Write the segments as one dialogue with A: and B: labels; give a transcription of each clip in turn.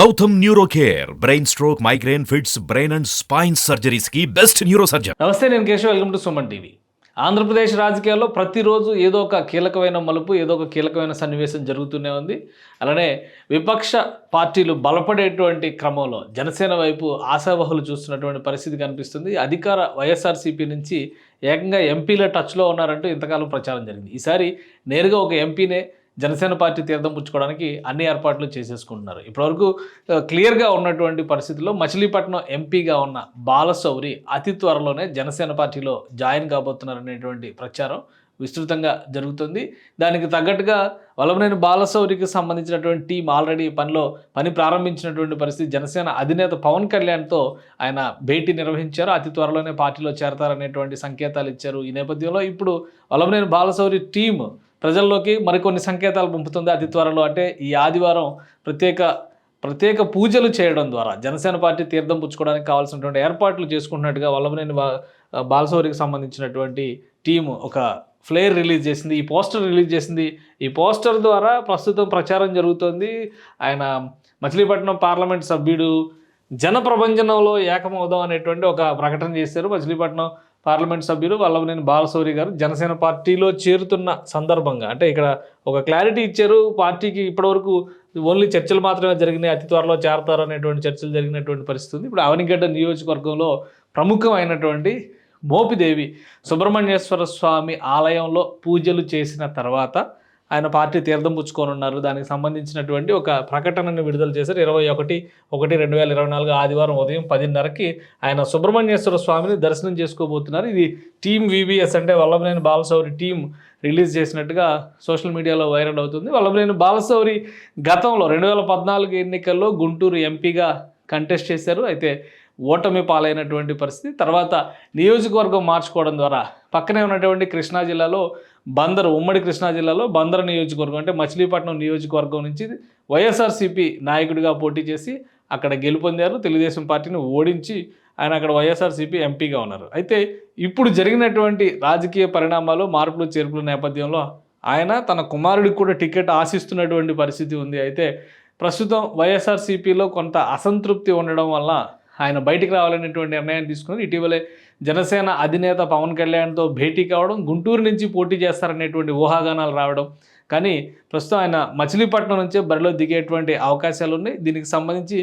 A: Gautam neuro care brain stroke migraine fits brain and spine సర్జరీస్కి best neuro surgeon
B: నమస్తే నేను Keshav. Welcome to Suman TV. Andhra Pradesh రాజకీయాల్లో ప్రతిరోజు ఏదో ఒక కీలకమైన మలుపు ఏదో ఒక కీలకమైన సన్నివేశం జరుగుతూనే ఉంది. అలానే విపక్ష పార్టీలు బలపడేటువంటి క్రమంలో జనసేన వైపు ఆశావహులు చూస్తున్నటువంటి పరిస్థితి కనిపిస్తుంది. అధికార వైఎస్ఆర్సీపీ నుంచి ఏకంగా ఎంపీల టచ్లో ఉన్నారంటూ ఇంతకాలం ప్రచారం జరిగింది. ఈసారి నేరుగా ఒక ఎంపీనే జనసేన పార్టీ తీర్థం పుచ్చుకోవడానికి అన్ని ఏర్పాట్లు చేసేసుకుంటున్నారు. ఇప్పటివరకు క్లియర్గా ఉన్నటువంటి పరిస్థితుల్లో మచిలీపట్నం ఎంపీగా ఉన్న బాలశౌరి అతి త్వరలోనే జనసేన పార్టీలో జాయిన్ కాబోతున్నారు అనేటువంటి ప్రచారం విస్తృతంగా జరుగుతుంది. దానికి తగ్గట్టుగా వలమనేని బాలశౌరికి సంబంధించినటువంటి టీం ఆల్రెడీ పనిలో పని ప్రారంభించినటువంటి పరిస్థితి జనసేన అధినేత పవన్ కళ్యాణ్తో ఆయన భేటీ నిర్వహించారు. అతి త్వరలోనే పార్టీలో చేరతారనేటువంటి సంకేతాలు ఇచ్చారు. ఈ నేపథ్యంలో ఇప్పుడు వలమనేని బాలశౌరి టీం ప్రజల్లోకి మరికొన్ని సంకేతాలు పంపుతుంది అతి త్వరలో. అంటే ఈ ఆదివారం ప్రత్యేక ప్రత్యేక పూజలు చేయడం ద్వారా జనసేన పార్టీ తీర్థం పుచ్చుకోవడానికి కావాల్సినటువంటి ఏర్పాట్లు చేసుకుంటున్నట్టుగా వల్లభనేని బా బాలసౌరికి సంబంధించినటువంటి టీము ఒక ఫ్లేర్ రిలీజ్ చేసింది ఈ పోస్టర్ రిలీజ్ చేసింది. ఈ పోస్టర్ ద్వారా ప్రస్తుతం ప్రచారం జరుగుతోంది. ఆయన మచిలీపట్నం పార్లమెంట్ సభ్యుడు జన ప్రభంజనంలో ఏకమవుదాం అనేటువంటి ఒక ప్రకటన చేశారు. మచిలీపట్నం పార్లమెంట్ సభ్యులు వల్లభనేని బాలశౌరి గారు జనసేన పార్టీలో చేరుతున్న సందర్భంగా అంటే ఇక్కడ ఒక క్లారిటీ ఇచ్చారు పార్టీకి ఇప్పటివరకు ఓన్లీ చర్చలు మాత్రమే జరిగినాయి అతి త్వరలో చేరతారు అనేటువంటి చర్చలు జరిగినటువంటి పరిస్థితి ఇప్పుడు అవనిగడ్డ నియోజకవర్గంలో ప్రముఖమైనటువంటి మోపిదేవి సుబ్రహ్మణ్యేశ్వర స్వామి ఆలయంలో పూజలు చేసిన తర్వాత ఆయన పార్టీ తీర్థం పుచ్చుకోనున్నారు దానికి సంబంధించినటువంటి ఒక ప్రకటనను విడుదల చేశారు. ఇరవై ఒకటి ఒకటి రెండు వేల ఇరవై నాలుగు ఆదివారం ఉదయం పదిన్నరకి ఆయన సుబ్రహ్మణ్యేశ్వర స్వామిని దర్శనం చేసుకోబోతున్నారు. ఇది టీమ్ వివిఎస్ అంటే వల్లభనేని బాలశౌరి టీం రిలీజ్ చేసినట్టుగా సోషల్ మీడియాలో వైరల్ అవుతుంది. వల్లభనేని బాలశౌరి గతంలో రెండు వేల పద్నాలుగు ఎన్నికల్లో గుంటూరు ఎంపీగా కంటెస్ట్ చేశారు. అయితే ఓటమి పాలైనటువంటి పరిస్థితి. తర్వాత నియోజకవర్గం మార్చుకోవడం ద్వారా పక్కనే ఉన్నటువంటి కృష్ణా జిల్లాలో బందరు ఉమ్మడి కృష్ణా జిల్లాలో బందరు నియోజకవర్గం అంటే మచిలీపట్నం నియోజకవర్గం నుంచి వైఎస్ఆర్సీపీ నాయకుడిగా పోటీ చేసి అక్కడ గెలుపొందారు. తెలుగుదేశం పార్టీని ఓడించి ఆయన అక్కడ వైఎస్ఆర్సీపీ ఎంపీగా ఉన్నారు. అయితే ఇప్పుడు జరిగినటువంటి రాజకీయ పరిణామాలు మార్పులు చేర్పుల నేపథ్యంలో ఆయన తన కుమారుడికి కూడా టికెట్ ఆశిస్తున్నటువంటి పరిస్థితి ఉంది. అయితే ప్రస్తుతం వైఎస్ఆర్సీపీలో కొంత అసంతృప్తి ఉండడం వల్ల ఆయన బయటికి రావాలనేటువంటి నిర్ణయాన్ని తీసుకుని ఇటీవలే జనసేన అధినేత పవన్ కళ్యాణ్తో భేటీ కావడం గుంటూరు నుంచి పోటీ చేస్తారనేటువంటి ఊహాగానాలు రావడం. కానీ ప్రస్తుతం ఆయన మచిలీపట్నం నుంచే బరిలో దిగేటువంటి అవకాశాలు ఉన్నాయి దీనికి సంబంధించి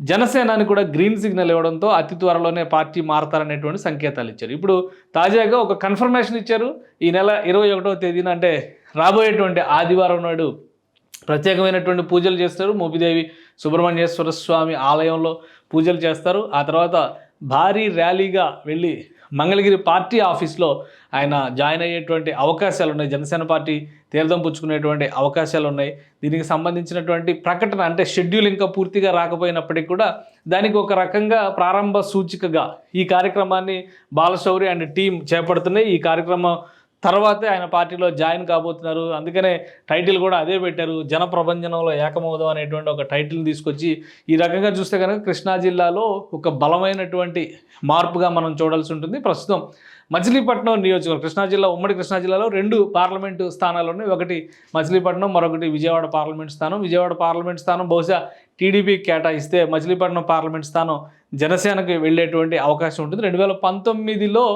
B: జనసేనాని కూడా గ్రీన్ సిగ్నల్ ఇవ్వడంతో అతి త్వరలోనే పార్టీ మారతారనేటువంటి సంకేతాలు ఇచ్చారు. ఇప్పుడు తాజాగా ఒక కన్ఫర్మేషన్ ఇచ్చారు. ఈ నెల ఇరవై ఒకటవ తేదీన అంటే రాబోయేటువంటి ఆదివారం నాడు ప్రత్యేకమైనటువంటి పూజలు చేస్తారు. మోపిదేవి సుబ్రహ్మణ్యేశ్వర స్వామి ఆలయంలో పూజలు చేస్తారు. ఆ తర్వాత భారీ ర్యాలీగా వెళ్ళి మంగళగిరి పార్టీ ఆఫీస్లో ఆయన జాయిన్ అయ్యేటువంటి అవకాశాలు ఉన్నాయి జనసేన పార్టీ తీర్థం పుచ్చుకునేటువంటి అవకాశాలు ఉన్నాయి దీనికి సంబంధించినటువంటి ప్రకటన అంటే షెడ్యూల్ ఇంకా పూర్తిగా రాకపోయినప్పటికీ కూడా దానికి ఒక రకంగా ప్రారంభ సూచికగా ఈ కార్యక్రమాన్ని బాలశౌరి అండ్ టీం చేపడుతున్నాయి. ఈ కార్యక్రమం తర్వాతే ఆయన పార్టీలో జాయిన్ కాబోతున్నారు. అందుకనే టైటిల్ కూడా అదే పెట్టారు. జనప్రబంజనంలో ఏకమవుదాం అనేటువంటి ఒక టైటిల్ తీసుకొచ్చి ఈ రకంగా చూస్తే కనుక కృష్ణా జిల్లాలో ఒక బలమైనటువంటి మార్పుగా మనం చూడాల్సి ఉంటుంది. ప్రస్తుతం మచిలీపట్నం నియోజకవర్గం కృష్ణా జిల్లా ఉమ్మడి కృష్ణా జిల్లాలో రెండు పార్లమెంటు స్థానాలు ఉన్నాయి. ఒకటి మచిలీపట్నం మరొకటి విజయవాడ పార్లమెంట్ స్థానం. విజయవాడ పార్లమెంట్ స్థానం బహుశా టీడీపీ కేటాయిస్తే మచిలీపట్నం పార్లమెంట్ స్థానం జనసేనకి వెళ్ళేటువంటి అవకాశం ఉంటుంది. రెండు వేల పంతొమ్మిదిలో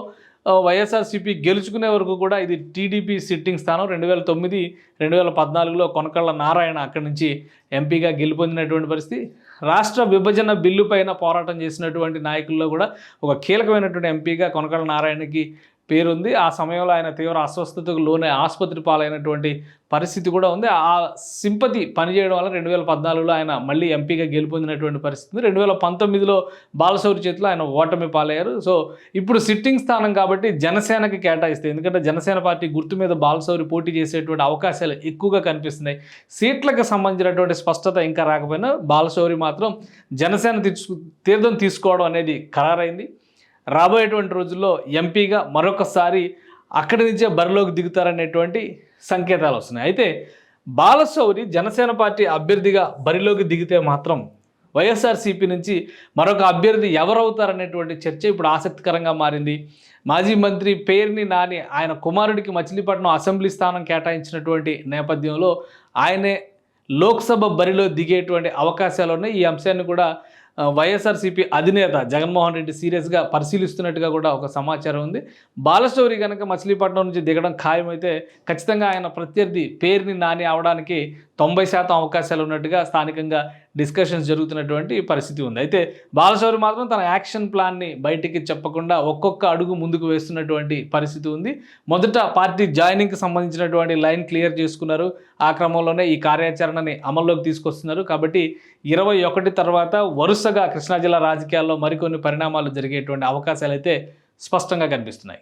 B: వైఎస్ఆర్సీపీ గెలుచుకునే వరకు కూడా ఇది టీడీపీ సిట్టింగ్ స్థానం. రెండు వేల తొమ్మిది రెండు వేల పద్నాలుగులో కొనకళ్ళ నారాయణ అక్కడి నుంచి ఎంపీగా గెలుపొందినటువంటి పరిస్థితి. రాష్ట్ర విభజన బిల్లు పైన పోరాటం చేసినటువంటి నాయకుల్లో కూడా ఒక కీలకమైనటువంటి ఎంపీగా కొనకళ్ళ నారాయణకి పేరుంది. ఆ సమయంలో ఆయన తీవ్ర అస్వస్థతకు లోనే ఆసుపత్రి పాలైనటువంటి పరిస్థితి కూడా ఉంది. ఆ సింపతి పనిచేయడం వల్ల రెండు వేల పద్నాలుగులో ఆయన మళ్ళీ ఎంపీగా గెలుపొందినటువంటి పరిస్థితి ఉంది రెండు వేల పంతొమ్మిదిలో బాలశౌరి చేతిలో ఆయన ఓటమి పాలయ్యారు. సో ఇప్పుడు సిట్టింగ్ స్థానం కాబట్టి జనసేనకి కేటాయిస్తే ఎందుకంటే జనసేన పార్టీ గుర్తు మీద బాలశౌరి పోటీ చేసేటువంటి అవకాశాలు ఎక్కువగా కనిపిస్తున్నాయి. సీట్లకు సంబంధించినటువంటి స్పష్టత ఇంకా రాకపోయినా బాలశౌరి మాత్రం జనసేన తీర్చు తీర్థం తీసుకోవడం అనేది ఖరారైంది. రాబోయేటువంటి రోజుల్లో ఎంపీగా మరొకసారి అక్కడి నుంచే బరిలోకి దిగుతారనేటువంటి సంకేతాలు వస్తున్నాయి. అయితే బాలశౌరి జనసేన పార్టీ అభ్యర్థిగా బరిలోకి దిగితే మాత్రం వైఎస్ఆర్సీపీ నుంచి మరొక అభ్యర్థి ఎవరవుతారనేటువంటి చర్చ ఇప్పుడు ఆసక్తికరంగా మారింది. మాజీ మంత్రి పేర్ని నాని ఆయన కుమారుడికి మచిలీపట్నం అసెంబ్లీ స్థానం కేటాయించినటువంటి నేపథ్యంలో ఆయనే లోక్సభ బరిలో దిగేటువంటి అవకాశాలు ఉన్నాయి ఈ అంశాన్ని కూడా వైఎస్ఆర్సీపీ అధినేత జగన్మోహన్ రెడ్డి సీరియస్గా పరిశీలిస్తున్నట్టుగా కూడా ఒక సమాచారం ఉంది. బాలశౌరి కనుక మచిలీపట్నం నుంచి దిగడం ఖాయమైతే ఖచ్చితంగా ఆయన ప్రత్యర్థి పేరుని నాని అవడానికి తొంభై శాతం అవకాశాలు ఉన్నట్టుగా స్థానికంగా డిస్కషన్స్ జరుగుతున్నటువంటి పరిస్థితి ఉంది. అయితే బాలశౌరి మాత్రం తన యాక్షన్ ప్లాన్ని బయటికి చెప్పకుండా ఒక్కొక్క అడుగు ముందుకు వేస్తున్నటువంటి పరిస్థితి ఉంది. మొదట పార్టీ జాయినింగ్కి సంబంధించినటువంటి లైన్ క్లియర్ చేసుకున్నారు. ఆ క్రమంలోనే ఈ కార్యాచరణని అమల్లోకి తీసుకొస్తున్నారు. కాబట్టి ఇరవై ఒకటి తర్వాత వరుసగా కృష్ణా జిల్లా రాజకీయాల్లో మరికొన్ని పరిణామాలు జరిగేటువంటి అవకాశాలు అయితే స్పష్టంగా కనిపిస్తున్నాయి.